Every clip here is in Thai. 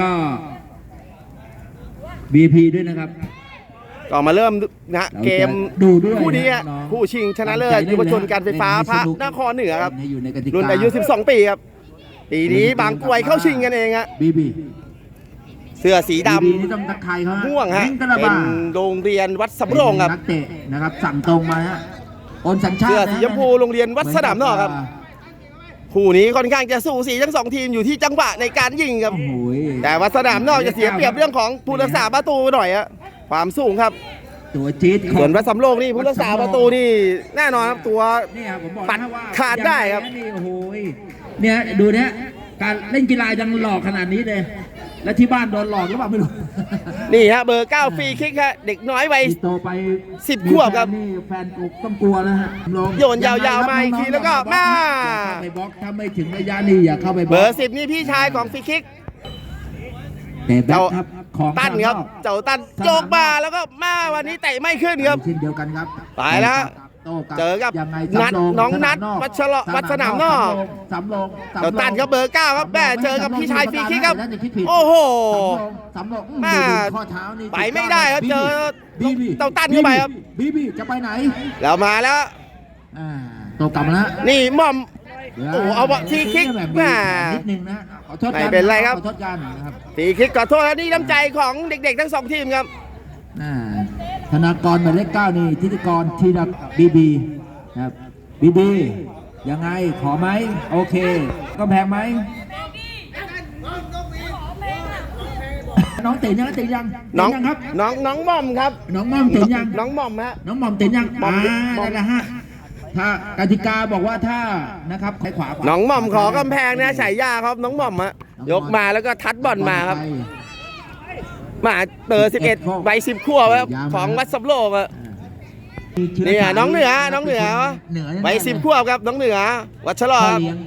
ก็ BP ด้วยนะครับก็มาเริ่มนะฮะเราจะเกมดูด้วยคู่นี้นะอะน้องคู่ชิงชนะเลิศตั้งใจยุวชนการไฟฟ้าเล่นพระให้สนุก นครเหนือครับ ให้อยู่ในกติการุ่นอายุ 12 ปีครับ ปีนี้บางกรวยเข้าชิงกันเองฮะ BB เสื้อสีด BB นี่ต้องตะไคร้เขาฮะำม่วงฮะ ลิกระเป็บานโรงเรียนวัดสำโรงครับเป็นนักเตะนะครับสั่งตรงมาฮะโอนสัญชาติเสื้อนะสีชมพูโรงเรียนวัดสนามนอกครับ คู่นี้ค่อนข้างจะสูสีทั้งสองทีมอยู่ที่จังหวะในการยิงครับ โอ้โหแต่วัดสนามนอกจะเสียเปรียบเรื่องของผู้รักษาประตูหน่อยฮะความสูงครับตัวจี๊ดของ ส่วนวัดสำโรงนี่ผู้รักษาประตูนี่แน่นอนครับตัว เนี่ยผมบอกปัดนะว่าขาดได้ครับ ยังงนะนี่โอ้โหเนี่ยดูเนี่ยการเล่นกีฬายังหลอกขนาดนี้เลย และที่บ้านโดนหลอกหรือเปล่าไม่รู้นี่ฮะเบอร์9ฟรีคิกฮะเด็กน้อยวัยนี่โตไปสิบขวบครับนี่แฟนกูต้องกลัวแล้วฮะลงโยนยาวๆมาอีกทีแล้วก็มา อย่เข้าไปบล็อกถ้าไม่ถึงระยะนี้อย่าเข้าไปบเบล็ออกร์สิบนี่พี่ชายของฟรีคิก แต่แบ็คครับของตั้นครับ เจ้าตั้นโยกมาแล้วก็มาวันนี้เตะไม่ขึ้นครับเช่นเดียวกันครับไปแล้วโต้ลั เจอกับยังไงนัดสำโรงน้องนัดสามกวัชระวัดสนามนอกสำโรงสำโรงเจ้าตั้นครับเบอร์9ครับแม่เจอกับพี่ชายฟรีคิกครับน่าจะคิดผิดโอ้โหสำโรงสำโรงอืแม่ดูข้อเท้านี่ไปไม่ได้ครับเจอบีบีเต้าตั้นเข้าไปครับบีบีจะไปไหนแล้วมาแล้วอ่าโตกลับมาแล้วนี่หม่อมโอ้โหเอาวะฟรีคิกแบบแม่นิดนึงนะขอโทษกัไม่เป็นไรครับขอโทษกันนะครับฟรีคิกขอโทษครับนี่น้ำใจของเด็กๆทั้งสองทีมครับอ่า ธนากรหมายเลขเก้านี่ทิติกรทีดับบีบีนะครับบีบียังไงขอไหมโอเค ก็แพงไหมน้องเต๋นยังเต๋นยังน้องเต๋ยังครับ น้องน้องหม่อมครับ น้องม่อมเต๋นยังน้องหม่อมฮะน้องหม่อมเต๋นยังหม่อมอ่าหม่อมได้แล้วฮะถ้ากติกาบอกว่าถ้านะครับใช้ขวาขวาน้องหม่อมขอกำแพงนะฉายาครับน้องหม่อมฮะยกมาแล้วก็ทัดบอลมาครับ มาเตอร์11ใบสิบขั้วบครับของวัดสำโรงอะนี่อะน้องเหนือน้องเหนือเหนือใบสิบขั้วบครับน้องเหนือ วัชรพ่ออครับเลี้ยง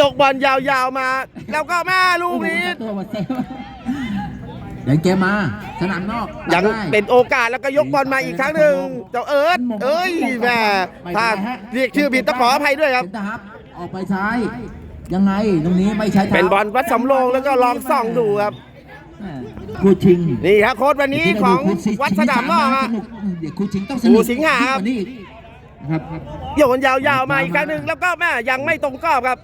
ยกบอลยาวๆมา แล้วก็แม่ลูกนี้โอ้โหตัวมาเซฟยังเกมมาสนามนอกยังได้เป็นโอกาสแล้วก็ยกบอลมาอีกครั้งหนึ่งเจ้าเอิร์ธเอ้ยแม่ถ้าเรียกชื่อผิดต้องขออภัยด้วยครับเซ็นเตอร์ฮับออกไปซ้ายยังไงตรงนี้ไม่ใช้ท้าเป็นบอลวัดสำโรงแล้วก็ลองส่องดูครับแม่ คู่ชิงนี่ครับโค้ชวันนี้ของวัดสนามนอกฮะสนุกเดี๋ยวคู่ชิงต้องสโอ้นุกสิงหาครับกว่านี้อีกนะครับโยนยาวๆมาอีกครั้งหนึ่งแล้วก็แม่ยังไม่ตรงกรอบครับ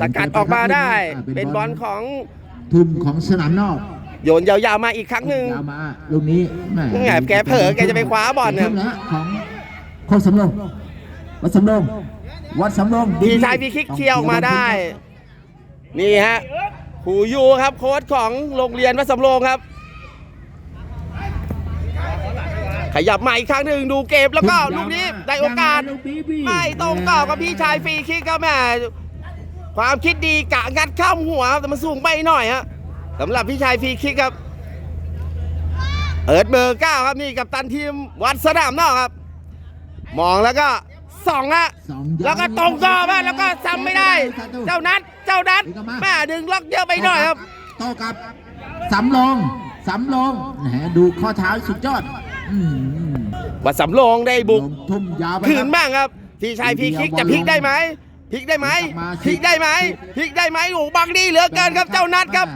สกัดออกมาได้ เป็นบอลของทุนของสนามนอกโยนยาวๆมาอีกครั้งหนึ่งยาวมาลูกนี้แม่แหมแกเผลอแกจะไปคว้าบอลเนี่ยขึ้แล้วของโคชสำโรงวัดสำโรงวัดสำโรงพี่ชายพี่คิกเคลียร์ออกมาได้ นี่ฮะ ครูยูครับโค้ชของโรงเรียนวัดสำโรงครับ ขยับมาอีกครั้งหนึ่งดูเกมแล้วก็ลูกนี้ได้โอกาส ไม่ตรงกรอบกับพี่ชายฟรีคิกครับแม่ความคิดดีกะงัดเข้าหัวครับแต่มันสูงไปหน่อยฮะสำหรับพี่ชายฟรีคิกครับเอิร์ดเบอร์เก้าครับนี่กับตันทีมวัดสนามนอกครับ มองแล้วก็ ส่องฮะสองแล้วก็ตรงกรอบฮะแล้วก็ซ้ำไม่ได้ เจ้านัดเจ้านัดแม่ดึงล็อกเยอะไปหน่อยครับโตกับสำโรงสำโรงแหมดูข้อเท้าสุดยอดอืมวัดสำโรงได้บุกลงทุ่มยาวไปคืคนรับบ้างครับพี่ชายพี่คิกจะพลิกได้ไหมพลิกได้ไหมพลิกได้ไหมพลิกได้ไหมโอ้โหบังดีเหลือเกินครับ เจ้านัดครับ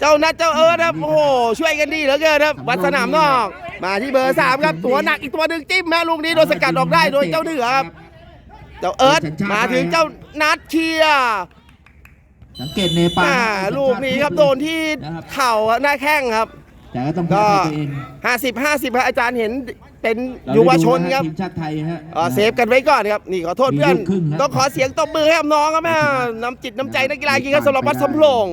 เจ้านัดเจ้าเอิร์ธครับโอ้โหช่วยกันดีเหลือเกินครับวัดสนามนอก มาที่เบอร์สามครับตัวหนักอีกตัวหนึ่งจิ้มแม่ลูกนี้โดนสกัดออกได้โดยเจ้าเหนือครับเจ้าเอิร์ธมาถึงเจ้านัดเชียร์สังเกตเนปาลอ่าลูกนี้ครับโดนที่เข่าอะหน้าแข้งครับแต่ก็ต้องก็พูดตัวเอง50 50ครับอาจารย์เห็นเป็นเยุวชนครับทีมชาติไทยฮะเอ่อเซฟกันไว้ก่อนครับนี่ขอโทษเพื่อนมีลูกครึ่งนะต้องขอเสียงตบมือให้กับน้องครับแม่น้ำจิตน้ำใจนักกีฬาจริงครับสำหรับวัดสำโรง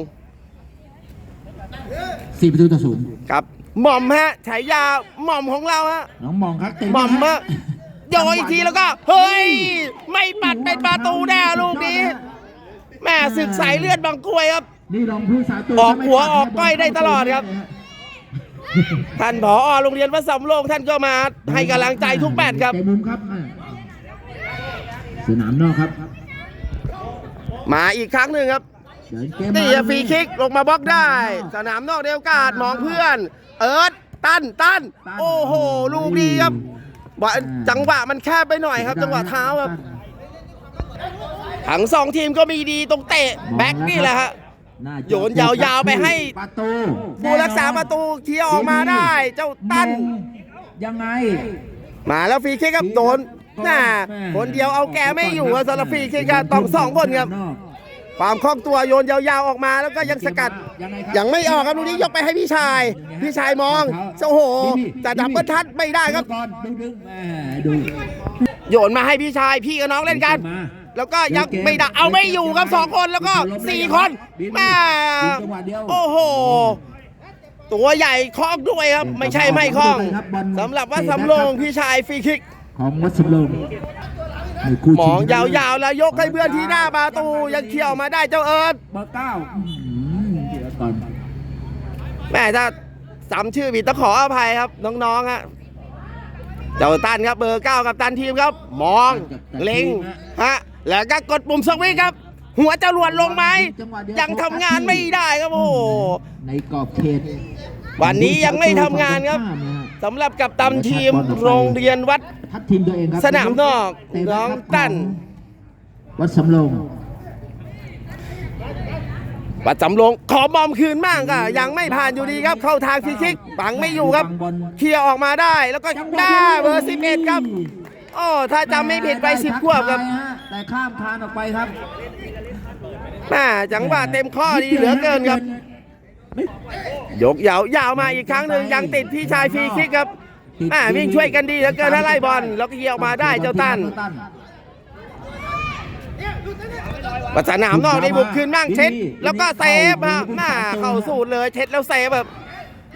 สี่ประตูต่อศูนย์ครับ หม่อมฮะฉายาหม่อมของเราฮะน้องมองครับเต็มหม่อมนะฮะโยนอีกทีแล้วก็ เฮ้ย ไม่ปัดเป็นประตูแน่ลูกนี้แม่ศึกสายเลือดบางกรวยครับ นี่ลองผู้สาตัวออกหัวถ้าไม่ปัออกก้อยได้ตลอดครับ ท่านผอโรงเรียนวัดสำโรงท่านก็มาให้กำลังใจทุกแมตช์ครับ เตะมุมครับอ่าสนามนอกครับมาอีกครั้งหนึ่งครับ เดินเกมนี่มาฟรีคิกลงมาบล็อกได้ สนามนอกเดียวกาดมองเพื่อน เอิร์ธตั้นตั้นโอ้โห ลูกดีครับว่าจังหวะมันแคบไปหน่อยครับ จังหวะเท้าครับทั้งสองทีมก็มีดีตรงเตะแบ็คนี่แหละฮะน่าจะโยนยาวๆไปให้ประตูผู้รักษาประตูเคลียร์ออกมาได้ เจ้าตั้นมงยังไง มาแล้วฟรีคิกครับโดนน่าคนเดียวเอาแกไม่อยู่อะสำหรับฟรีคิกครับต้องสองคนครับ ความคล่องตัวโยนยาวๆออกมาแล้วก็ยังสกัดยังไงครับยังไม่ออกครับลูกนี้ยกไปให้พี่ชาย พี่ชายมองโอ้โหแต่ดับเบิลทัชไม่ได้ครับก่อนดึงดึงๆแม่ดูโยนมาให้พี่ชายพี่กับน้องเล่นกันมาแล้วก็ยังไม่ได้เอาไม่อยู่ครับสองคนแล้วก็สี่คนแม่ยิงจังหวะเดียวโอ้โหตัวใหญ่คล้องด้วยครับ ไม่ใช่ไม่คล้องสำหรับว่าสำโรงพี่ชายฟรีคิกของวัดสำโรงนี่คู่ หมชิองยาวๆแล้วยกให้เพื่อนที่หน้าประตูยังเขี่ยวมาได้เจ้าเอิร์ธเบอร์เก้าอื้อหือเดี๋ยวก่อนแม่ถ้าจำชื่อผิดต้องขออภัยครับน้องๆฮะเจ้าตันครับเบอร์เก้ากับตันทีมครับ มองเล็งฮะแล้วก็กดปุ่มสวิตช์ครับ หัวจรวดลงไหมจังหวะเดีวยังทำงานไม่ได้ครับโอ้โหในกรอบเขตวันนี้ยังไม่ทำงานครับ สำหรับกับตันทีมโรงเรียนวัดทัดทีมตัวเองครับสนามนอกเตะะน้องครับตั้น วัดสำโรงวัดสำโรงขอบอมคืนบ้างก็ยังไม่ผ่านอยู่ดีครับ เข้าทางฟรีคิกปังไม่อยู่ครับบอลเคลียร์ออกมาได้แล้วก็หน้าเบอร์11ครับโอ้ถ้าจำไม่ผิดไปสิบขวบครับได้ทักทายฮะแต่ข้ามคานออกไปครับแม่จังหวะเต็มข้อดีเหลือเกินครับ ยกยาวยาวมาอีกครั้งหนึ่งยังติดพี่ชายฟรีคิกครับแม่วิ่งช่วยกันดีเหลือเกินถ้าไล่บอลแล้วก็เคลียร์ออกมาได้เจ้าตั้นปัสนามนอกได้บุกคืนบ้างเช็ด แล้วก็เซฟฮะหน้าเข้าสูตรเลยเช็ดแล้วเซฟแบบ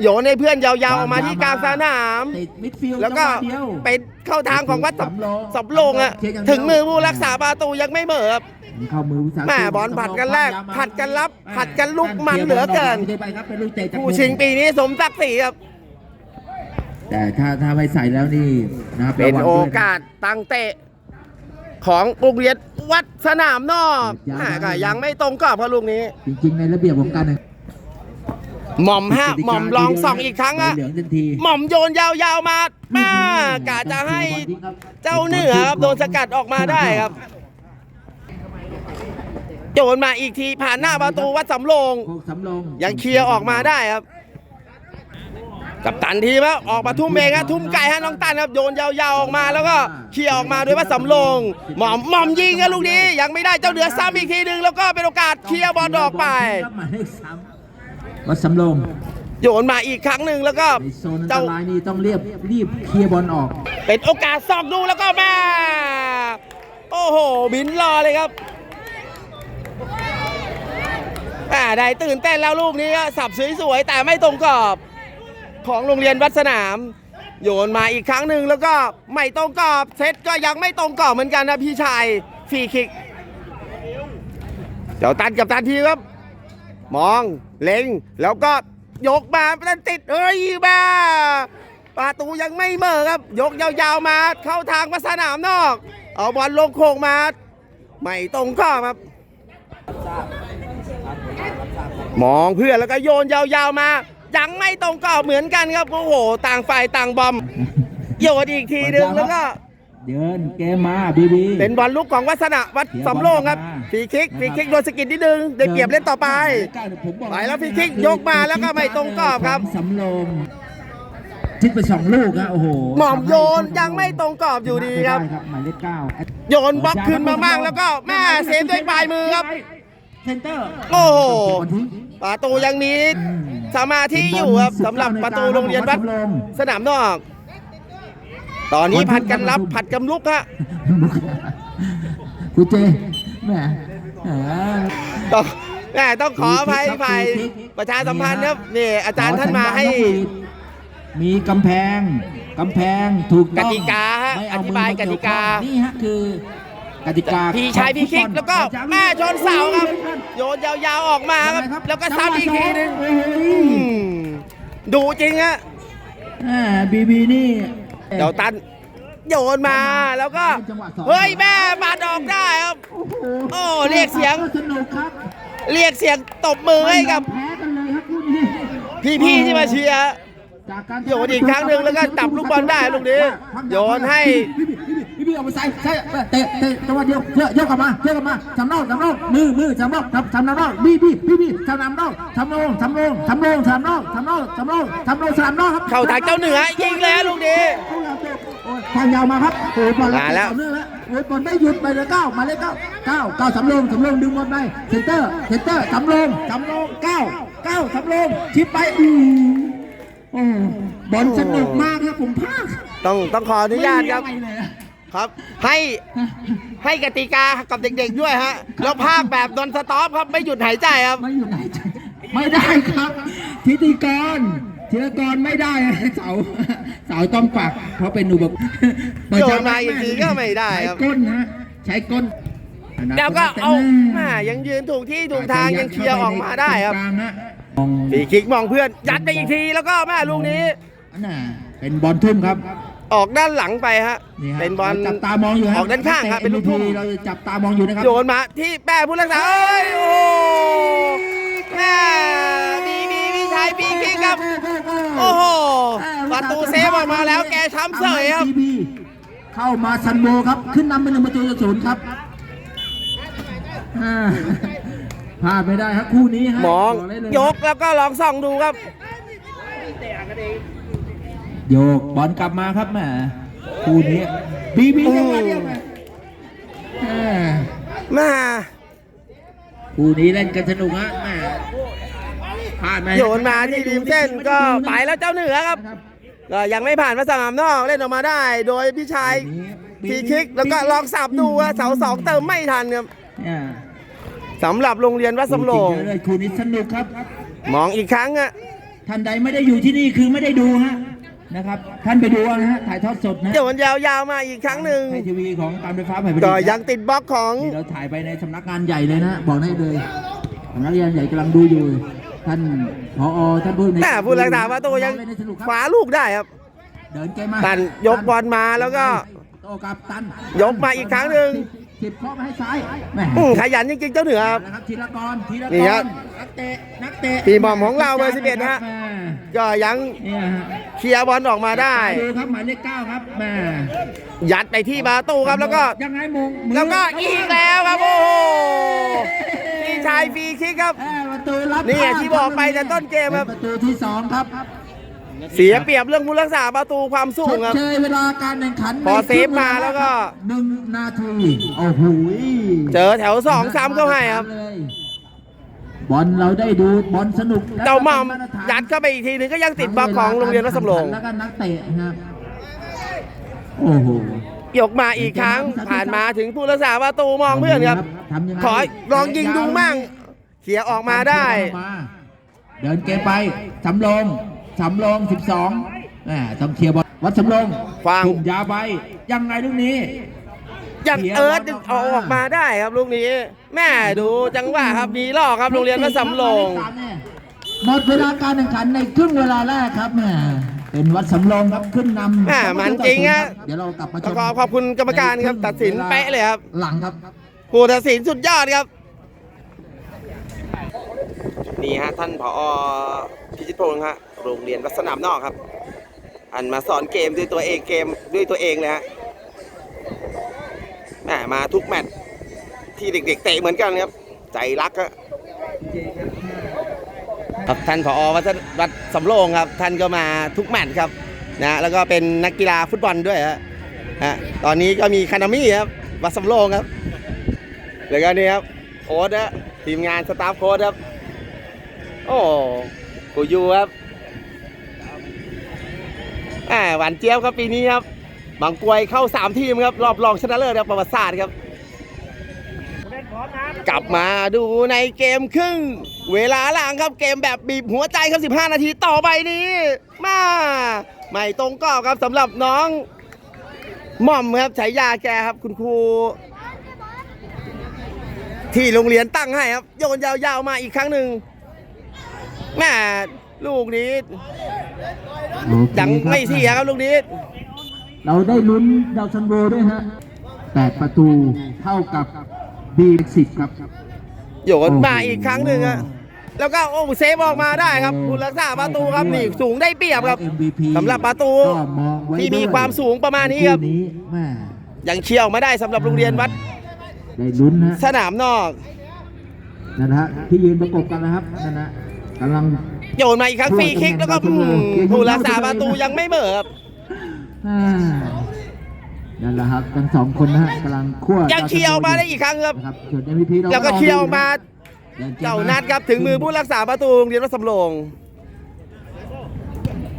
โยนให้เพื่อนยาวๆออกมาที่กลางสนามติดมิดฟิลด์แล้วก็จังหะเดียวเป็นเข้าทางของวัดสสำโรงำสำโรงอะถึงมือผู้รักษาประตูยังไม่เหม่อครับ เข้ามือผู้สาแม่บอลผัดกันแรกผัดกันรับ ผัดกันลุกมันเหลือเกินไปครับเป็นลูกเตะจากผู้ชิงปีนี้สมศักดิ์ศรีครับ แต่ถ้าถ้าไม่ใส่แล้วนี่นะครับเป็นระวังโอด้วยนะกาสตั้งเตะ ของโรงเรียนวัดสนามนอกแม่ก็ยังไม่ตรงกรอบเพราะลูกนี้ จริง ๆ ในระเบียบของการแข่งหม่อมฮะหม่อมลองส่องอีกครั้งอะเหลืองทันทีหม่อมโยนยาวๆมาแม่กะจะให้เจ้าเหนือครับโดนสกัดออกมาได้ครับ โยนมาอีกทีผ่านหน้าประตูวัดสำโรงโคกสำโรงยังเคลียร์ออกมาได้ครับ กับตันทีมครับออกมาทุ่มเองครับทุ่มไก่ฮะน้องตันครับโยนยาวๆออกมาแล้วก็เคลียร์ออกมาด้วยว่าสำโรงหม่อมหม่อมยิงครับลูกนี้ ยังไม่ได้เจ้าเหนือซ้ำอีกทีหนึ่งแล้วก็เป็นโอกาสเคลียร์บอลออกไปหมายเลขสามวัดสำโรงโยนมาอีกครั้งหนึ่งแล้วก็ในโซนอันตเจ้ารายนี่ต้องเรียบรีบเคลียร์บอลออก เป็นโอกาสสอกดูแล้วก็มาโอ้โหบินรอเลยครับ อ่าได้ตื่นเต้นแล้วลูกนี้ก็สับสวยๆแต่ไม่ตรงกรอบของโรงเรียนวัดสนาม โยนมาอีกครั้งหนึ่งแล้วก็ไม่ตรงกรอบเซตก็ยังไม่ตรงกรอบเหมือนกันนะพี่ชายฟรีคิกเจ้าตันกับตันทีครับ มองเล็งแล้วก็ยกมาเป็นติดเอ้ยบ้าประตูยังไม่เมอครับ ยกยาวๆมาเข้าทางมาสนามนอก เอาบอลลงโค้งมา ไม่ตรงข้อครับ มองเพื่อนแล้วก็โยนยาวๆมา ยังไม่ตรงกรอบเหมือนกันครับโอ้โห ต่างฝ่ายต่างบอมโยนอีกทีหนึงแล้วก็เดินเกมมาบีบีเป็นบอลลุกของวัฒนะวัดสำโรงครับฟรีคิกฟรีคิกโดนสกิดนิดนึงได้เปรียบเล่นต่อไปไปแล้วฟรีคิกยกมาแล้วก็ไม่ตรงกรอบครับสำโรงทิ้งไปสองลูกนะโอ้โหหม่อมโยนยังไม่ตรงกรอบอยู่ดีครับได้หมายเลขเก้าโยนบล็อกขึ้นมาบ้างแล้วก็แม่เซฟด้วยปลายมือครับ เซนเตอร์โอ้โหบอลทิ้งประตูยังมีสมาธิอยู่ครับสำหรับประตูโรงเรียนวัดสนามนอก ตอนนี้ผัดกันรับผัดกันลุกฮะคุณเจแหมแหมต้องแม่ต้องขออภัยฝ่ายประชาสัมพันธ์ครับนี่อาจารย์ท่านมาให้ มีกำแพงกำแพงถูกต้องกติกาฮะไม่เอธิบายกติกานี่ฮะคือ กติกาพี่ชายพี่คิกแล้วก็แม่ชนเสาครับ โยนยาวๆออกมาครับ แล้วก็ซ้ำอีกทีหนึงโอ้โหอืมดูจริงฮะแหมบีบีนี่เดี๋ยวตันโยนมาแล้วก็จังหวะสองเฮ้ยแม่ปาดออกได้ครับโอ้โหโอ้เรียกเสียงสนุกครับเรียกเสียงตบมือให้กับแพ้กันเลยครับคู่นี้พี่ๆที่มาเชียร์จากการโยนอีกครั้งหนึ่งแล้วก็จับลูกบอลได้ลูกนี้โยนให้ บีบีออกไปใส่ใส่เตะเตะจังหวะเดียวเยอะเยอะกลับมาเยอะกลับมาสำนอกสำนอกมือมือสำนอกทำทำนอกบีบีบีบีทำนำนอกทำนองทำนองทำนองทำนอกทำนอกทำนองทำนองสามนอกครับเข้าทางเจ้าเหนือยิงแล้วลูกนี้ทางยาวมาครับโอ้ยบอลแล้วอเนื่องแล้วโอ้ยบอลไม่หยุดไปเลยเก้ามาเลยเก้าเก้าเก้าสำรองสำรองดึงบอลไปเซนเตอร์เซนเตอร์สำรองสำรองเก้าเก้าสำรองชิปไปอืมโอ้บอลสนุกมากครับผมพลาดต้องต้องขออนุญาตครับ ครับ ให้ให้กติกากับเด็ก ๆ ด้วยฮะ แล้วภาคแบบดนสต็อปครับไม่หยุดหายใจครับ ไม่อยู่ไหนไม่ได้ครับ ทิติกรธีรกรไม่ได้นะเสาเสาต้องปัก เพราะเป็นอุปกรณ์โยนมาอีกทีก็ไม่ได้ครับ ใช้ก้นฮะใช้ก้นแล้วก็เอาแม่ยังยืนถูกที่ถูกทางยังเคลียร์ออกมาได้ครับตงกลางฮะมองฟรีคิกมองเพื่อนยัดไปอีกทีแล้วก็แม่ลูกนี้ อันน่ะเป็นบอลทุ่มครับ ออกด้านหลังไปฮะ นี่ฮะเป็นบอล ราจับตามองอยู่ฮะออกด้านข้างครับเป็นลูกทุ่มเราจะจับตามองอยู่นะครับโยนมาที่แป้ผู้รักษาเอ้ยโอ้แม่ดีดีพี่ชายฟรีคิกครับ โอ้โหประตูเซฟออกมาแล้วแกช้ำเสยครับทีบีเข้ามาซันโบครับ ขึ้นนำเป็นหนึ่งประตูต่อศูนย์ครับอ่าพลาดไม่ได้ครับคู่นี้ฮะมองบได้เลยยกแล้วก็ลองส่องดูครับ โยกบอลกลับมาครับแหมคู่นี้บีบีจังหวะเดียวกันอ่าแม่คู่นี้เล่นกันสนุกฮะแหมพลาดไหมโยนมาที่ริมเส้นก็ไปแล้วเจ้าเหนือครับนะครับก็ยังไม่ผ่านมาสนามนอกเล่นออกมาได้ โดยพี่ชายฟรีคิกแล้วก็ลองสับดูว่าเสาสองเติมไม่ทันครับเนี่ยสำหรับโรงเรียนวัดสำโรงจริๆเลยคู่นี้สนุกครับ มองอีกครั้งอะท่านใดไม่ได้อยู่ที่นี่คือไม่ได้ดูฮะ นะครับ ท่านไปดูเอานะฮะถ่ายทอดสดนะโยนยาวๆมาอีกครั้งหนึ่งในทีวีของการไฟฟ้าแผ่นดินก็ยังติดบล็อกของนี่เราถ่ายไปในสำนักงานใหญ่เลยนะบอกได้เลยสำนักงานใหญ่กำลังดูอยู่ ท่านผอท่านผู้ในแต่ผู้รักษาประตูยังเล่นให้สนุกครับขวาลูกได้ครับเดินเกมมาตันยกบอลมาแล้วก็โตกับตันยกมาอีกครั้งหนึ่งสิบเคาะมาให้ซ้ายแหม่อืมขยันจริงๆเจ้าเหนือครับนะครับธีรกรธีรกนี่ครัรบนักเตะนักเตะปีหม่อมของเราเบอร์11นะฮะแม่ ก็ยังเนี่ยฮะเคลียร์บอลออกมาได้ ดูครับหมายเลขเก้าครับแม่ยัดไปที่ประตูครับแล้วก็ ยังไงมงมืแล้วก็อีกแล้วครับโอ้โหพี่ชายฟรีคิกครับแม่ประตูรับนี่ไงที่บอกไปแต่ต้นเกมครับ ป็นประตูที่สองครับเสียเปรียบเรื่องผู้รักษาประตูความสูชงดครับ เชยเวลาการแข่งขันพอในเซฟมาแล้วก็ หนึ่งนาทีโอ้โห เจอแถวสองซ้ำเข้าให้ครับ เลย บอลเราได้ดูบอลสนุกเจ้าหม่อมและก็เป็นยัดเข้าไปอีกทีนึงก็ยังติดบล็อกของโรงเรียนวัดสำโรงแล้วก็นักเตะครับโอ้โหยกมาอีกครั้งผ่านมาถึงผู้รักษาประตูมองเพื่อนครับทำยังไงขอลองยิงดูมั่งเขียออกมาได้ เดินเกมไปสำรองสำรองสิบสองแหมต้องเคลียร์บอลวัดสำรองฟังทุ่มยาวไปยังไงลูกนี้ ยังเอิร์ธดึงเอาออกมาได้ครับลูกนี้ แม่ดูจังหวะครับมีลอกครับโรงเรียนวัดสำโรงหมดเวลาการแข่งขันในครึ่งเวลาแรกครับแหม่เป็นวัดสำรองครับขึ้นนำแหม่มันจริงอะเดี๋ยวเรากลับมาชต้องมขอขอบคุณกรรมการครับ ตัดสินเป๊ะเลยครับ หลังครับผู้ตัดสินสุดยอดครับนี่ฮะท่านผอพิชิตพงศ์ฮะโรงเรียนวัดสนามนอกครับ อันมาสอนเกมด้วยตัวเองเกมด้วยตัวเองเลยฮะ แหมมาทุกแมตช์ที่เด็ก ๆ เตะเหมือนกันครับ ใจรักครับครับท่านผอวัดวัดสำโรงครับ ท่านก็มาทุกแมตช์ครับนะแล้วก็เป็นนักกีฬาฟุตบอลด้วยฮะฮะตอนนี้ก็มีคานามี่ครับวัดสำโรงครับ แล้วก็นี่ครับโค้ดนะทีมงานสตาฟโค้ดครับ โอ้กูยูครับอ่าหวานเจี๊ยบครับปีนี้ครับ บางกรวยเข้า 3 ทีมครับ รอบรองชนะเลิศครับประวัติศาสตร์ครับ กลับมาดูในเกมครึ่ง เวลาหลังครับเกมแบบบีบหัวใจครับ 15 นาทีต่อไปนี้ มาไม่ตรงกรอบครับสำหรับน้องหม่อมครับฉายาแกครับคุณครู ที่โรงเรียนตั้งให้ครับ โยนยาวๆมาอีกครั้งหนึ่งแม่ลูกนี้โอเคยังไม่เสียครับลูกนี้ เราได้ลุ้นดาวซันโบด้วยฮะแปดประตูเท่ากับบีสิบครับโยนมาอีกครั้งหนึ่งอะแล้วก็โอ้เซฟออกมาได้ครับผู้รักษาประตูครับนี่สูงได้เปรียบครับ MVP สำหรับประตูก็มองไว้ที่มีด้วยความสูงประมาณนี้ครับนี้แม่ยังเชี่ยวไม่ได้สำหรับโรงเรียนวัดได้ลุ้นฮะสนามนอกนั่นนะฮะที่ยืนประกบกันนะครับนั่นนะกำลังโยนมาอีกครั้งฟรีคิกแล้วก็อืมผู้รักษาประตูยังไม่เหม่อครับ อ่านั่นแหละครับทั้งสองคนนะฮะกำลังคั่วยังเคี่ยวมาได้อีกครั้งครับนะครับส่วน MVP เราแล้วก็เคี่ยวมาดิกมเจ้านัดครับถึงมือผู้รักษาประตูโรงเรียนวัดสำโรง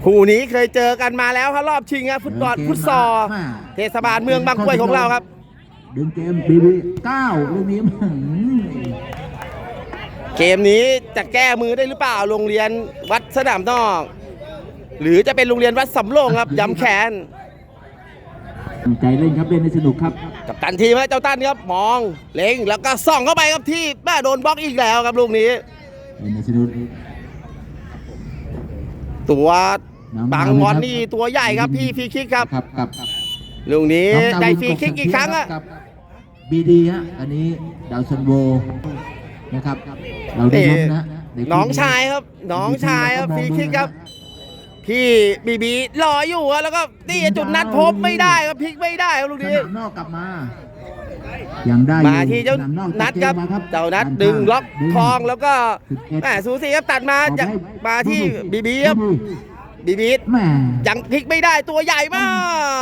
คู่นี้เคยเจอกันมาแล้วครับรอบชิงครับฟุตบอลฟุตซอลมาเทศบาลเมืองบางกรวยของเราครับดึงเกมบีบีเก้าลูกนี้อื้อหือเกมนี้จะแก้มือได้หรือเปล่าโรงเรียนวัดสนามนอก หรือจะเป็นโรงเรียนวัดสำโรงครับย้ำแขนตั้งใจเล่นครับเล่นให้สนุกครับ กับตันทีมครับเจ้าตันครับมองเล็งแล้วก็ส่องเข้าไปครับที่แม่โดนบล็อกอีกแล้วครับลูกนี้เล่นให้สนุกตัวน้องบังดาวมอนครับนี่ตัวใหญ่ครับพี่ฟรีคิกครับครับกับลูกนี้น้องดาวได้ฟรีคิกอีกครั้งอะกับบีดีฮะอันนี้ดาวซันโวนะครับ เราได้นี่ลุ้นนะใน้องชายครับ น้องชายครับฟรีคิกครับ พี่บีบีรออยู่อะแล้วก็นี่จุดนัดพบไม่ได้ครับพลิกไม่ได้ครับลูกสนี้นามนอกกลับมา ยังได้อยู่มาที่เจ้าสมอกนัดครับจัมเจ้านัดด้ดึงข้าล็อกดึง ทองแล้วก็สิบเอ็ดแหมสูสีครับตัดมาออกจากให้มาที่บีบีครับบีบีแหม่ยังพลิกไม่ได้ตัวใหญ่มา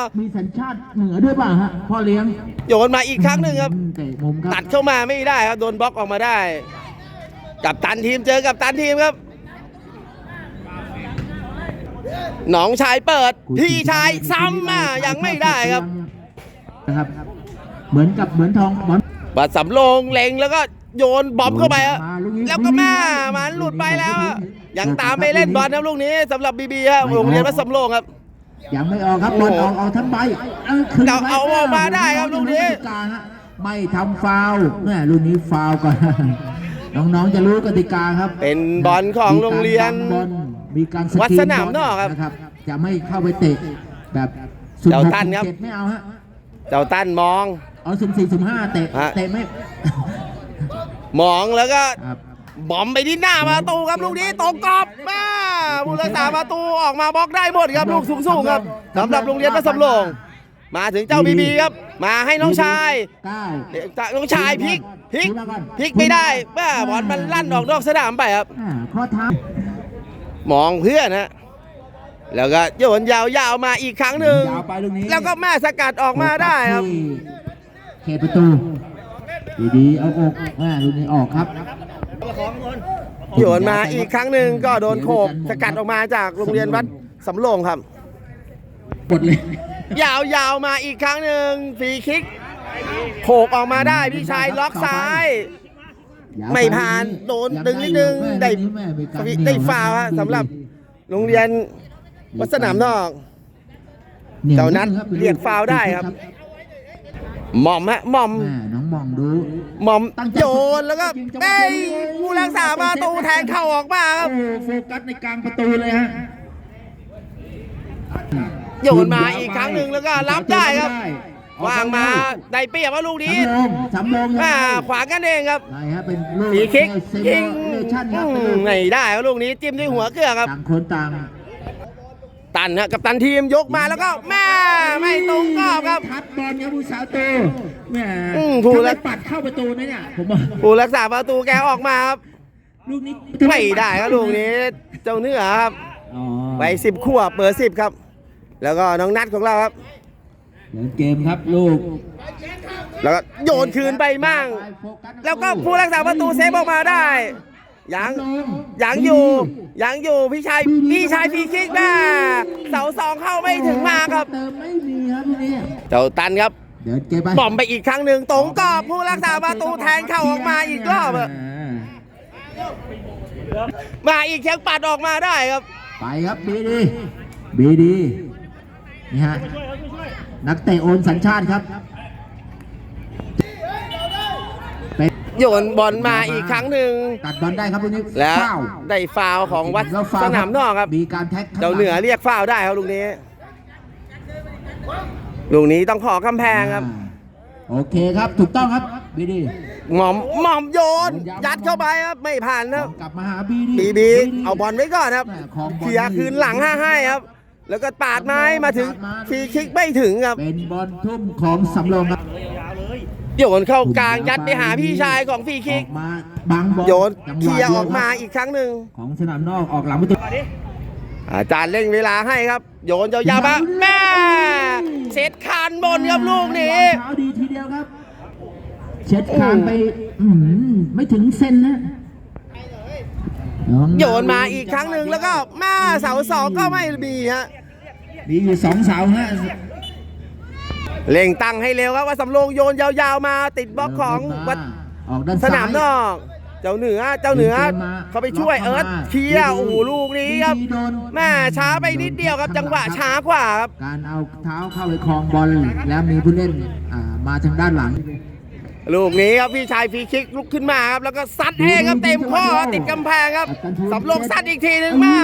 ก มีสัญชาติเหนือด้วยเปล่าฮะพ่อเลี้ยงโยนมาอีกครั้งหนึ่งครับ อืมเตะมุมครับตัดเข้ามาไม่ได้ครับ โดนบล็อกออกมาได้ กับตันทีมเจอกับตันทีมครับ หนองชายเปิด พี่ชายซ้ำมายังไม่ได้ครับนะครับ เหมือนกับเหมือนทองหมอนบัดสำโรงเล็งแล้วก็โยนบอมเข้าไปครับมาลูกนี้แล้วก็แม่มันหลุดไปแล้วอะยังตามไปเล่นบอลครับลูกนี้สำหรับบีบีครับโรงเรียนวัดสำโรงครับยังไม่ออกครับโอ้บอโหลออกออกทั้งใบเออคืนเอาไว้เอาออกมาได้ครับลูกนี้กติาฮะไม่ทำฟาวล์แม่ลูกนี้ฟาวล์ก่อนน้องๆจะรู้กติกาครับ เป็นบอลของโรงเรียน มีกาบังบอลมีการสกรีวัดสนามนอกครับ นะครับ จะไม่เข้าไปเตะแบบสุ่มเจ้าหกตั้นสุ่มครับ เจ็ดไม่เอาฮะ เจ้าตั้นมอง เอาสุ่มสี่สุ่มห้าเตะฮะ เตะไม่มองแล้วก็ครับ บอมไปที่หน้าประตูครับลูกนี้ตรงกรอบมาผู้รักษาประตูออกมาบล็อกได้หมดครับลูกสูงๆครับสำหรับโรงเรียนวัดสำโรงมาถึงเจ้าบีบีครับ มาให้น้องชายเก้าเด็กน้องชายพลิกพลิกดูแล้วกันพลิกไม่ได้แม่บอลมันลั่นออกนอกสนามไปครับ อ่าข้อเท้า มองเพื่อนนะแล้วก็โยนยาวๆมาอีกครั้งหนึ่งยาวไปลูกนี้แล้วก็แม่สกัดออกมาได้ครับที่เขตประตูดีๆเอาอกอ่าลูกนี้ออกครับโยนมาอีกครั้งหนึ่งก็โดนโขกสกัดออกมาจากโรงเรียนวัดสำโรงครับกดเลยยาวๆมาอีกครั้งหนึ่งฟรีคิกโขกออกมาได้พี่ชายล็อกซ้าย ไม่ผ่านโดนดึงนิดนึงได้ได้ฟาวล์ฮะสำหรับโรงเรียนวัดสนามนอกเจ้านัทเรียกฟาวล์ได้ครับหม่อมฮะหม่อมแม่น้องมองดูหม่อมตั้งใจโยนแล้วก็เอ้ยผู้รักษาประตูแทงเข้าออกมาครับโอ้โฟกัสในกลางประตูเลยฮะโยนมาอีกครั้งหนึ่งแล้วก็รับได้ครับ วางมาได้เปรียบว่าลูกนี้สำรองสำรองอ่าขวางกันเองครับไหนฮะเป็นลูกฟรีคิกเซยิงเนชั่นครับอืเป็นมลูกไม่ได้ครับลูกนี้จิ้มด้วยหัวเกลือครับต่างคนต่างตันฮะกับตันทีมยกมาแล้วก็แม่ไม่ตรงกรอบครับทัดบอลครับผู้สาวโตแหม่อืมผู้ถ้ารัไม่กปัดเข้าประตูนะเนี่ยผมว่าผู้รักษาประตูแกออกมาครับลูกนี้ไม่ได้ครับลูกนี้เจ้าเนื้อครับอ๋อไปสิบขวบเบอร์สิบครับ แล้วก็น้องนัดของเราครับ เดินเกมครับลูกแล้วก็โยนคืนไปมั่งโฟกัสแล้วก็ผู้รักษาประตูเซฟออกมาได้ยังลงยังอยู่ยังอยู่พี่ชายพี่ชายฟรีคิกแม่เสาสองเข้าไม่ถึงมาครับเติมไม่มีครับลูกนี้เจ้าตันครับเดินเกมไปบอมไปอีกครั้งหนึ่งตรงกรอบผู้รักษาประตูแทงเข้าออกมาอีกรอบอะมาอีกเชียงปัดออกมาได้ครับ ไปครับบีดีบีดีนี่ฮะ นักเตะโอนสัญชาติครับเป็นโยนบอลมาอีกครั้งหนึ่งตัดบอลได้ครับลูกนี้และฟาวล์ได้ฟาวล์ของวัดแล้วฟวสล์นามนอกครับมีการแท็กข้งเจ้าเหนือเรียกฟาวล์ได้ครับลูกนี้ลูกนี้ต้องขอกำแพงครับอ่าโอเคครับถูกต้องครับบีดีหม่อมหม่อมโยน ยัดเข้าไปครับไม่ผ่านครับกลับมาหาบีดีบีบีเอาบอลไว้ก่อนครับแม่ของบอลเคลียร์คืนหลังห้าให้ครับ แล้วก็ปาดไม้มาถึงฟรีคิกไม่ถึงครับ เป็นบอลทุ่มของสำรองครับโยนเข้ากลางยัดไปหาพี่ชายของฟรีคิกออกมาบังบอลโยนจังหวะเคลียร์ดีวออกมาครับอีกครั้งหนึ่งของสนามนอกออกหลังประตูอาจารย์เร่งเวลาให้ครับ โยนยาวๆมาแม่เซตคานบนครับลูกนี้เท้าดีทีเดียวครับเช็ดคานไปอืมไม่ถึงเส้นนะองโยนมาอีกครั้งหนึ่งแล้วก็มาเสาสองก็ไม่มีฮะ มีอยู่สองเสาฮะเร่งตั้งให้เร็วครับว่าสำโรงโยนยาวๆมาติดบล็อกของวัดออกด้านสนามนอก เจ้าเหนือเจ้าเหนือดินมาเขาไปช่วยล็เอิกร์ธข้ามาเคลียร์โอ้โหลูกนี้ครับดีๆโดนแม่ช้าไปนิดเดียวครับจังหวะช้ากว่าครับการเอาเท้าเข้าไปคลองบอลแล้วมีผู้เล่นอ่ามาทางด้านหลัง ลูกนี้ครับพี่ชายฟรีคิกลุกขึ้นมาครับแล้วก็ซัดเองครับเต็มข้อครับติดกำแพงครับสำโรงซัดอีกทีหนึ่งมา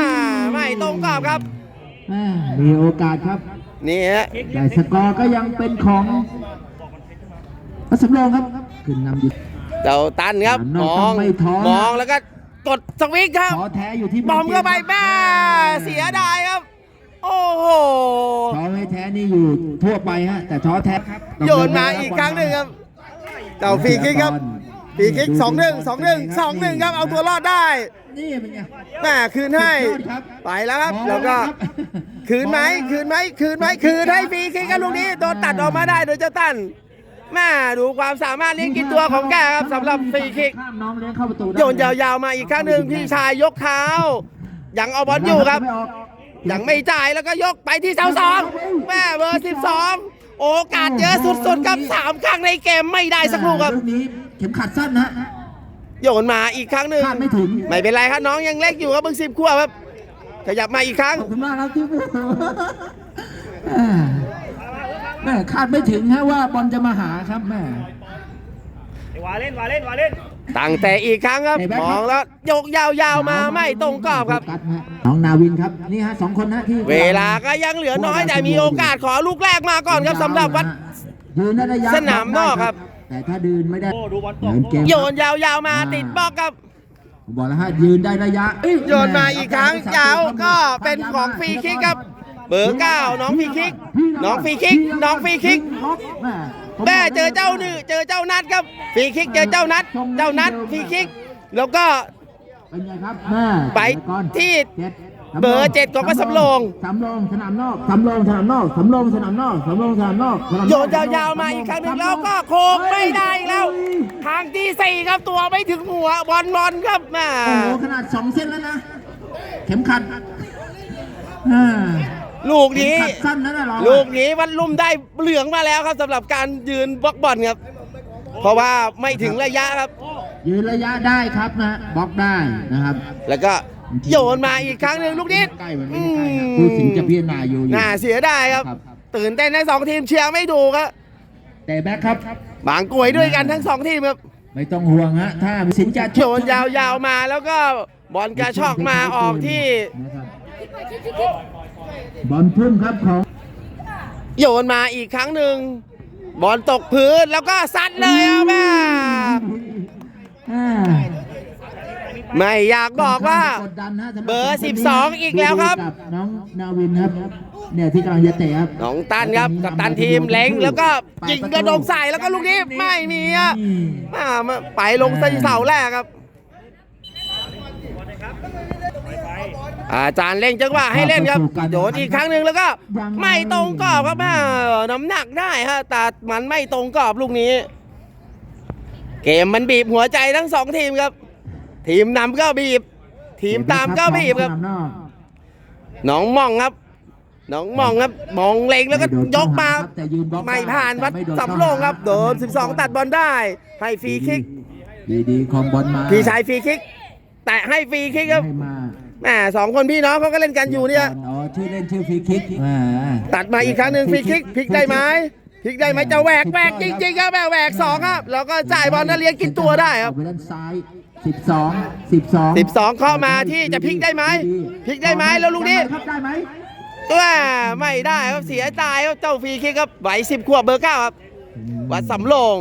ไม่ตรงกรอบครับ แม่มีโอกาสครับนี่ฮะแต่สกอร์ก็ยังเป็นของพัสำรองครับขึ้นนำอยู่เจ้าตันครับนมอกอต้องงไม่ท้อมองแล้วก็กดสวิตช์ครับท้อแท้อยู่ที่บอมเข้าไปแม่เสียดายครับ โอ้โหท้อไม่แท้นี่อยู่ทั่วไปฮะแต่ท้อแท้ครับโยนมาอีกครั้งหนึ่งครับเจ้าฟรีคิกครับ ฟรีคิกสองหนึ่งสองหนึ่งสองหนึ่งครับเอาตัวรอดได้นี่เป็นไงแม่คืนให้สุดยอดครับไปแล้วครับมองแล้วก็ครับคืนไหมมองคืนไหมคืนไหมคืนให้ฟรีคิกกันลูกนี้โดนตัดออกมาได้โดยเจ้าตันแม่ดูความสามารถเลี้ยงกินตัวของแกครับสำหรับฟรีคิกข้ามน้องเลี้ยงเข้าประตูได้โยนยาวๆมาอีกครั้งหนึ่งพี่ชายยกเท้ายังเอาบอลอยู่ครับไม่ออกยังไม่จ่ายแล้วก็ยกไปที่เสาสองแม่เบอร์12โอกาสเยอะสุดๆครับสามครั้งในเกมไม่ได้สักลูกครับลูกนี้ เข็มขัดสั้นนะโยนมาอีกครั้งหนึ่งคาดไม่ถึงไม่เป็นไรครับน้องยังเล็กอยู่ครับเพิ่งสิบขวบครับขยับมาอีกครั้งขอบคุณมากครับที่พูดแม่คาดไม่ถึงฮะว่าบอลจะมาหาครับแม่วาเล่นวาเล่นวาเล่นตั้งแต่อีกครั้งครับไหนแบ็คมครับองแล้วยกยาวๆมาไม่ตรงกรอบครับกัดฮะน้องนาวินครับนี่ฮะสองคนนะที่เวลาก็ยังเหลือน้อยแต่มีโอกาสขอลูกแรกมาก่อนครับสำหรับวัดยืนได้ระยะสนามนอกครับ แต่ถ้ายืนไม่ได้โอ้ดูบอลตเดิกนเกมโยนยาวๆมาติดบล็อกครับ ผมบอกแล้วฮะยืนได้ระยะเอ้โยนมาอีกครั้งยาวก็เป็นของฟรีคิกครับ เบอร์เก้าน้องฟรีคิก น้องฟรีคิก น้องฟรีคิกแม่เจอเจ้าหนึ่เจอเจ้านัดครับฟรีคิกเจอเจ้านัด เจ้านัดฟรีคิก แล้วก็เป็นไงครับแม่ไปที่ เบอร์เจ็ดของวัดสำโรงสำโรงสนามนอกสำโรงสนามนอกสำโรงสนามนอกสำโรงสนามนอกสนามนอกโยนยาวๆมาอีกครั้งหนึ่งแล้วก็โค้งไม่ได้อีกแล้วทางที่สี่ครับตัวไม่ถึงหัวบอลบอลครับแม่โอ้โหขนาดสองเส้นแล้วนะเข็มขัดอ่าลูกเข็มนี้ขัดสั้นนั่นน่ะเราลูกนี้วัดลุ่มได้เหลืองมาแล้วครับสำหรับการยืนบล็อกบอลครับ เพราะว่าไม่ถึงระยะครับ ยืนระยะได้ครับนะบล็อกได้นะครับ แล้วก็ โยนมาอีกครั้งหนึ่งลูกนี้ใกล้มันไม่ใกล้ครับผู้สินจะพิจารณาอยู่อยู่น่าเสียดายครับครับตื่นเต้นทั้งสองทีมเชียร์ไม่ถูกครับแต่แบ็คครับบางกลวยด้วยกันทั้งสองทีมครับไม่ต้องห่วงฮะถ้าสินจะโยนยาวๆมาแล้วก็บอลกระชอกมาออกที่นะครับบอลพุ่มครับของโยนมาอีกครั้งหนึ่งบอลตกพื้นแล้วก็ซัดเลยครับแม่อ่า ไม่อยากบอกว่า กดดันฮะสำหเบอร์คนนี้12อีกแล้วครับ กัน้องนาวินครับ เนี่ยที่กำลังจะเตะครับน้องตันครับกับตันทีมเล้งแล้วก็ยิงกระโดงใส่แล้วก็ลูกนี้ไม่มีอะมามาไปลงเสาแรกครับ อาจารย์เล่นจังหวะให้เล่นครับโยนอีกครั้งหนึ่งแล้วก็ ไม่ตรงกรอบครับแม่น้ำหนักได้ฮะแต่มันไม่ตรงกรอบลูกนี้ เกมมันบีบหัวใจทั้งสองทีมครับ ทีมนำก็บีบ ทีมตามก็บีบครับสนามนอกน้องมองครับน้องมองครับมองเล็งแล้วก็ยกมาแต่ยืนบล็อกไม่ผ่านวัดแต่ไม่โดนสำโรงครับโดน12 ตัดบอลได้ ให้ฟรีคิกดีดีๆคอมบอลมาพี่ชายฟรีคิก แตะให้ฟรีคิกครับให้มาแหมสองคนพี่น้องเขาก็เล่นกันอยู่เนี่ยอ๋อชื่อเล่นชื่อฟรีคิกอ่าตัดมาอีกครั้งหนึ่งฟรีคิกพลิกได้ไหมพลิกได้ไหมจะแหวกแหวกจริงๆครับแหวกแหวกสองครับแล้วก็จ่ายบอลนักเรียนกินตัวได้ครับออกไปด้านซ้าย 12 12 12 เข้ามาที่จะพลิกได้ไหมพลิกได้ไหมแล้วลูกนี้ครับได้ไหมว่าไม่ได้ครับเสียตายครับเจ้าฟรีคิกครับไหวสิบขวบเบอร์เก้าครับ วัดสำโรง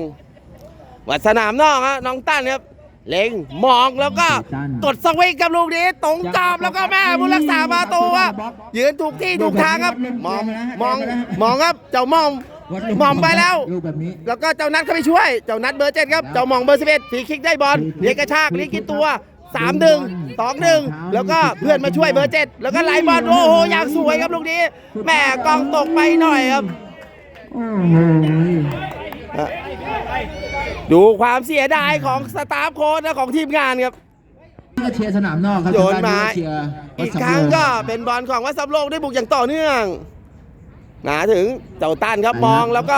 วัดสนามนอกฮะน้องตั้นครับ เล็งมองแล้วก็กดสวิงกับลูกนี้ตรงกรอบแล้วก็แม่ผู้รักษาประตูครับยืนถูกที่ถูกทางครับ มองมองมองครับเจ้ามอง มองไปแล้ว ลูกแบบนี้ แล้วก็เจ้านัดเข้าไปช่วย เจ้านัดเบอร์เจ็ดครับ เจ้ามองเบอร์สิบเอ็ดฟรีคิกได้บอลเรียกกระชากเรียกกินตัวสามหนึ่งสองหนึ่งแล้วก็เพื่อนมาช่วยเบอร์เจ็ดแล้วก็ไหลบอลโอ้โหอย่างสวยครับลูกนี้แม่กองตกไปหน่อยครับ โอ้โหดูความเสียดายของสตาฟโค้ชนะของทีมงานครับ ก็เชียร์สนามนอกครับโยนมา เชียร์วัอีดกสำคโรั้งก็เป็นบอลของวัดสำโรงได้บุกอย่างต่อเนื่องห นาถึงเจ้าตันครับมองแล้วก็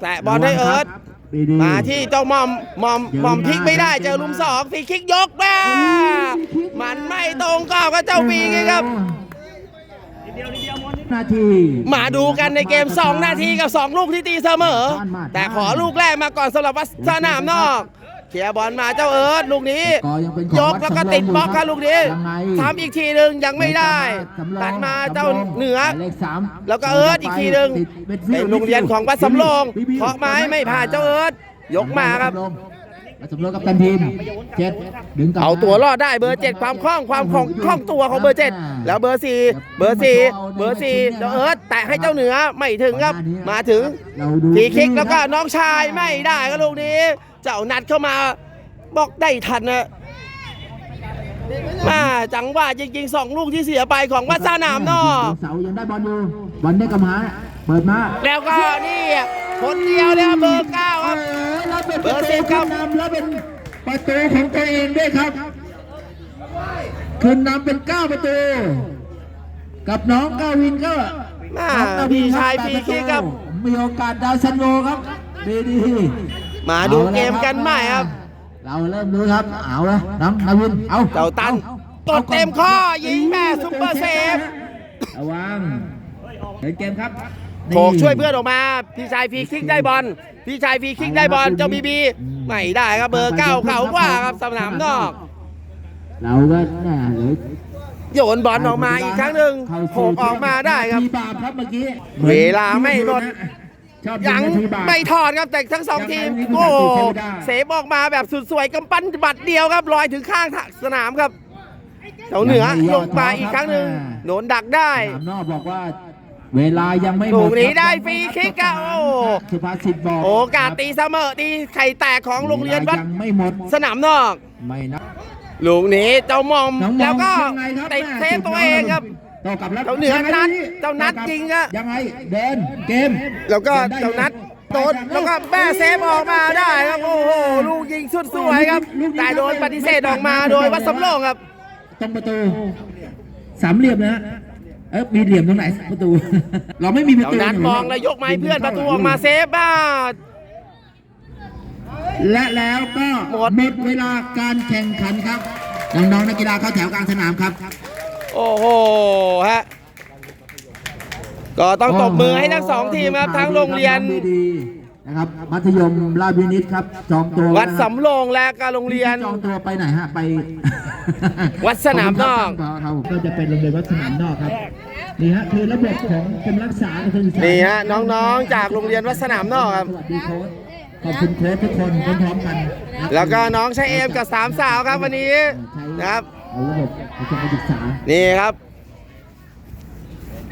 แตะบอลให้เอิร์ธดีๆมาที่เจ้ามอมมอมมอมพลิกไม่ได้เจอลุมสองฟรีคิกยกมามันไม่ตรงกรอบกับเจ้าปีกครับนิดเดียวนิดเดียวมอนนิดนาทีมาดูกันในเกม 2 นาทีกับ 2 ลูกที่ตีเสมอ แต่ขอลูกแรกมาก่อนสำหรับวัดสนามนอก เคลียร์บอลมาเจ้าเอิร์ธลูกนี้ก็ยังเป็นของยกแล้วก็ติดบล็อกครับลูกนี้ยังไงทำอีกทีหนึ่งยังไม่ได้สำรองตัดมาเจ้าเหนือหมายเลขสามแล้วก็เอิร์ธอีกทีหนึ่งติดเป็นโรงเรียนของวัดสำโรงเคาะไม้ไม่ผ่านเจ้าเอิร์ธยกมาครับวัดสำโรงกับตันทีมเจ็ดดึงกลับเอาตัวรอดได้เบอร์เจ็ดความคล่องความของคล่องตัวของเบอร์เจ็ดแล้วเบอร์สี่เบอร์สี่เบอร์สี่เจ้าเอิร์ธแตะให้เจ้าเหนือไม่ถึงครับ มาถึงเราดูฟรีคิกแล้วก็น้องชายไม่ได้ก็ลูกนี้เจ้านัดเข้ามาบอกได้ทันนะมาจังหวะจริงๆสองลูกที่เสียไปของวัดสนามนอกเสายังได้บอลอยู่บอลได้กำหาเปิดมาแล้วก็นี่คนเดียวเนี่ยเบอร์เก้าครับเออแล้วเป็นเบประอร์ตูสิบครัขึ้บนนำแล้วเป็นประตูของตัวเองด้วยครับขึ้นนำเป็นเก้าประตู กับน้องกาวินก็อ่าน้องกวินพี่ชายแปดฟรีคิกครับ มีโอกาสดาวซันโวครับดีดี มาดูเกมกันใหม่ครับ เราเริ่มดูครับ เอาละน้องกาวิน เอาเจ้าตันอตดเต็มข้อยิงแม่ซุปเปอร์เซฟระวังเดินเกมครับโถกช่วยเพื่อนออกมา พี่ชายฟรีคิกได้บอล พี่ชายฟรีคิกได้บอล เจ้าบีบี ไม่ได้ครับเบอร์เก้าเข่ากว่าครับสนามนอก เราก็น่าเหลือโยนบอลออกมาอีกครั้งหนึ่งโผกออกมาได้ครับทีบาปครับเมื่อกี้เวลาไม่หมดชอบ ยังนาทีบาปไม่ถอดครับแต่ทั้งสองทีมยังไงโอ้นี่คือการติดเซลได้เสฟออกมาแบบสุดสวยกำปั้นบัตรเดียวครับลอยถึงข้างสนามครับเจ้าเหนือยังไม่ยยอดกมาท้อครับอีกครั้งหนึ่งอ่าโดนดักได้สนามนอกบอกว่าเวลายังไม่หมลูดกนี้ครับได้ฟรีคิกอะโอ้สุภาษิตบอกโอกาสตีเสมอตีไข่แตกของโรงเรียนวัดยังไม่หมดสนามนอกไม่นับลูกนี้เจ้ามอมน้องมองแล้วก็ยังไงครับติดแม่เซฟตัวเองครับ โต้กลับแล้วเจ้าเหนือนัดเจ้านัดยิงอะ ยังไงเดินเกมแล้วก็ดิเจ้านัดลยโดนแล้วก็แม่เซฟออกมาได้ครับโอ้โหลูกยิงสุดสวยครับ แต่โดนปฏิเสธออกมาโดยวัดสำโรงครับ ตรงประตูสามเหลี่ยมนะฮะเอ๊ะมีเหลี่ยมตรงไหนประตู เราไม่มีประเจ้าตูนัดมองแล้วยกไม้เพื่อนประตูออกมาเซฟบ้า และแล้วก็หมด หมดเวลาการแข่งขันครับน้องๆนักกีฬาเข้าแถวกลางสนามครับ โอ้โหฮะก็ต้องตบมือให้ทั้งสองทีมครับทั้งโรงเรียนดีๆนะครับมัธยมราชวินิตครับ จองตัววัดนะครับสำโรงและก็โรงเรียนจองตัวไปไหนฮะไปวัดสนามนอกครับก็จะเป็นโรงเรียนวัดสนามนอกครับนี่ฮะคือระบบของกรมรักษาคุณศึกษานี่ฮะน้องๆ จากโรงเรียนวัดสนามนอกครับสวัสดีโค้ชขอบคุณโค้ชทุกคนพร้อมๆกันนะแล้วก็น้องชายเอมกับสามสาวครับวันนี้นะครับ เอาระบบของกรมศึกษานี่ครับ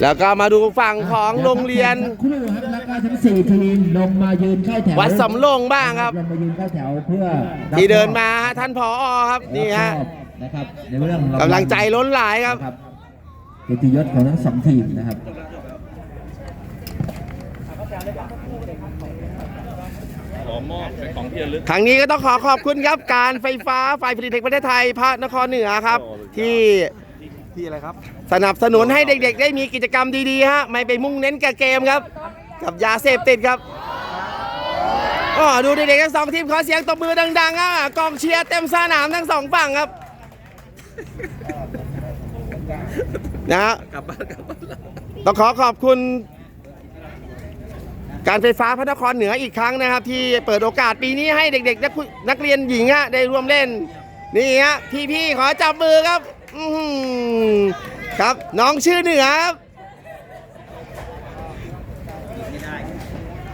แล้วก็มาดูฝั่งของโรงเรียนสักครู่ครับนักการทั้งสี่ทีมลงมายืนเข้าแถววัดสำโรงบ้างครับลงมายืนเข้าแถวเพื่อรับที่เดินมาฮะท่านผอครับนี่ฮะรับมอบนะครับในเรื่องกำลังใจล้นหลายครับนะครับเกียรติยศของทั้งสองทีมนะครับ ทางนี้ก็ต้องขอขอบคุณครับการไฟฟ้าฝ่ายผลิตแห่งประเทศไทยภาคนครเหนือครับ ที่ที่อะไรครับ สนับสนุนให้เด็กๆ ได้มีกิจกรรมดีๆฮะไม่ไปมุ่งเน้นกับเกมครับ กับยาเสพติดครับอ๋อดูเด็กๆทั้งสองทีมขอเสียงตบมือดังๆอะกองเชียร์เต็มสนามทั้งสองฝั่งครับนะฮะต้องขอขอบคุณ การไฟฟ้าพระนครเหนืออีกครั้งนะครับ ที่เปิดโอกาสปีนี้ให้เด็กๆ นักนักเรียนหญิงอะได้ร่วมเล่น นี่ฮะพี่ๆขอจับมือครับครับน้องชื่อเหนือครับ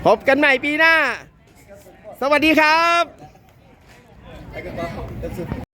พบกันใหม่ปีหน้า สวัสดีครับ